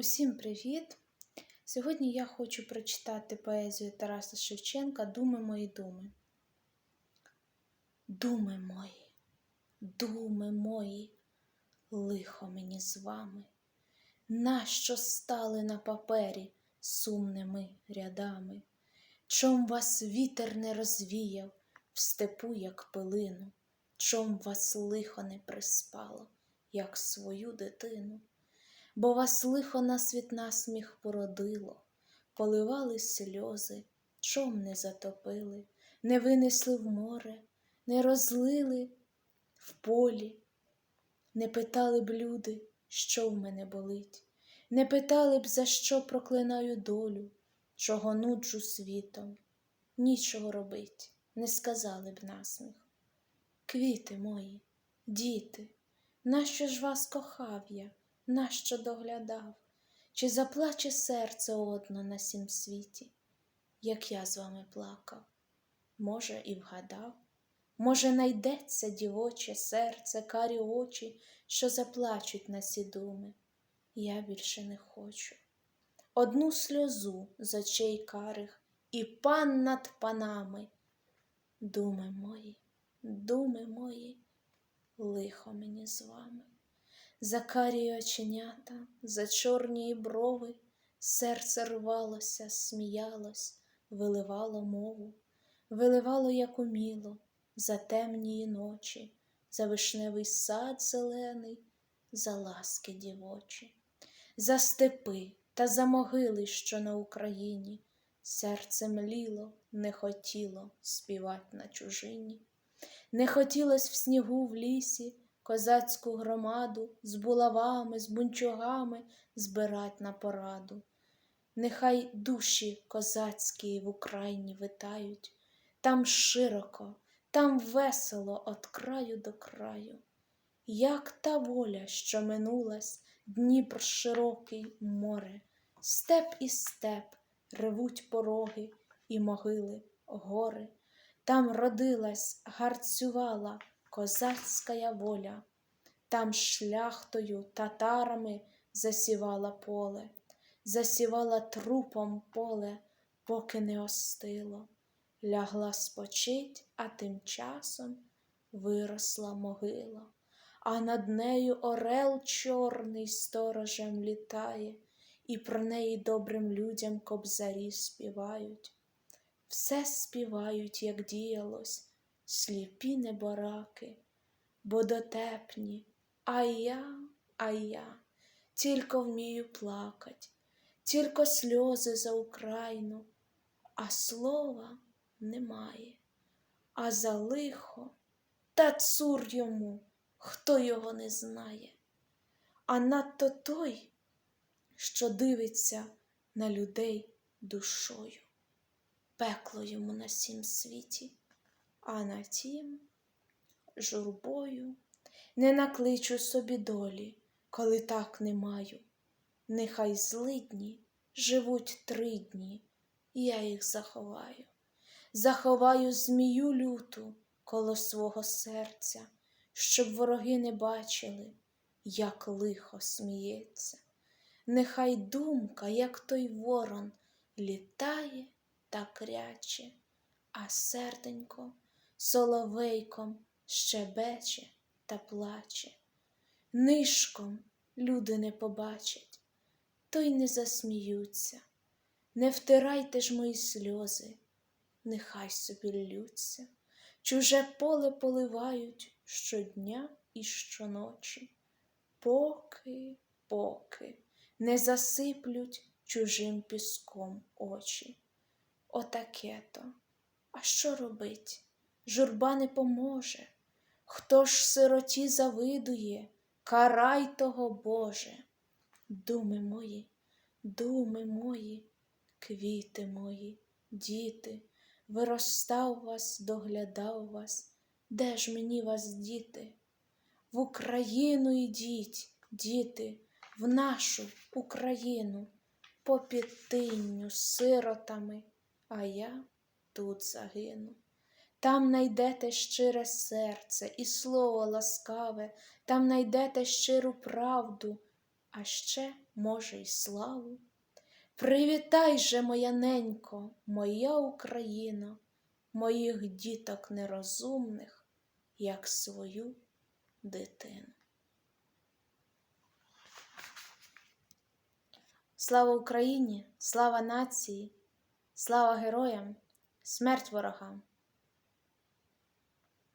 Усім привіт! Сьогодні я хочу прочитати поезію Тараса Шевченка Думи мої думи. Думи мої, думи мої, лихо мені з вами, нащо стали на папері сумними рядами? Чом вас вітер не розвіяв в степу, як пилину, чом вас лихо не приспало, як свою дитину? Бо вас лихо на світ насміх породило, поливали сльози, чом не затопили, не винесли в море, не розлили в полі, не питали б люди, що в мене болить, не питали б, за що проклинаю долю, чого нуджу світом, нічого робить, не сказали б насміх. Квіти мої, діти, нащо ж вас кохав я? Нащо доглядав, чи заплаче серце одно на сім світі, як я з вами плакав, може, і вгадав, може, найдеться дівоче серце, карі очі, що заплачуть на сі думи. Я більше не хочу. Одну сльозу з очей карих і пан над панами. Думи мої, думи мої, лихо мені з вами за карі оченята, за чорні брови, серце рвалося, сміялось, виливало мову, виливало, як уміло, за темні ночі, за вишневий сад зелений, за ласки дівочі, за степи та за могили, що на Україні, серце мліло, не хотіло співать на чужині, не хотілось в снігу в лісі козацьку громаду з булавами, з бунчугами збирать на пораду. Нехай душі козацькі в Україні витають, там широко, там весело от краю до краю, як та воля, що минулась, Дніпр широкий море, степ і степ ревуть пороги і могили, гори, там родилась, гарцювала козацька воля, там шляхтою татарами засівала поле, засівала трупом поле, поки не остило, лягла спочить, а тим часом виросла могила, а над нею орел чорний сторожем літає, і про неї добрим людям кобзарі співають. Все співають, як діялось сліпі небораки, бо дотепні, а я, а я тільки вмію плакать, тільки сльози за Україну, а слова немає, а за лихо та цур йому, хто його не знає, а надто той, що дивиться на людей душою, пекло йому на сім світі а на тім журбою не накличу собі долі, коли так не маю. Нехай злидні живуть три дні, я їх заховаю, заховаю змію люту коло свого серця, щоб вороги не бачили, як лихо сміється. Нехай думка, як той ворон, літає та кряче, а серденько соловейком щебече та плаче. Нишком люди не побачать, то й не засміються. Не втирайте ж мої сльози, нехай собі ллються, чуже поле поливають щодня і щоночі, поки, поки не засиплють чужим піском очі. Отаке то, а що робить? Журба не поможе. Хто ж сироті завидує, карай того, Боже. Думи мої, думи мої, квіти мої, діти, виростав вас, доглядав вас, де ж мені вас, діти? В Україну йдіть, діти, в нашу Україну, по підтинню сиротами, а я тут загину. Там найдете щире серце і слово ласкаве, там найдете щиру правду, а ще, може, й славу. Привітай же, моя ненько, моя Україна, моїх діток нерозумних, як свою дитину. Слава Україні, слава нації, слава героям, смерть ворогам!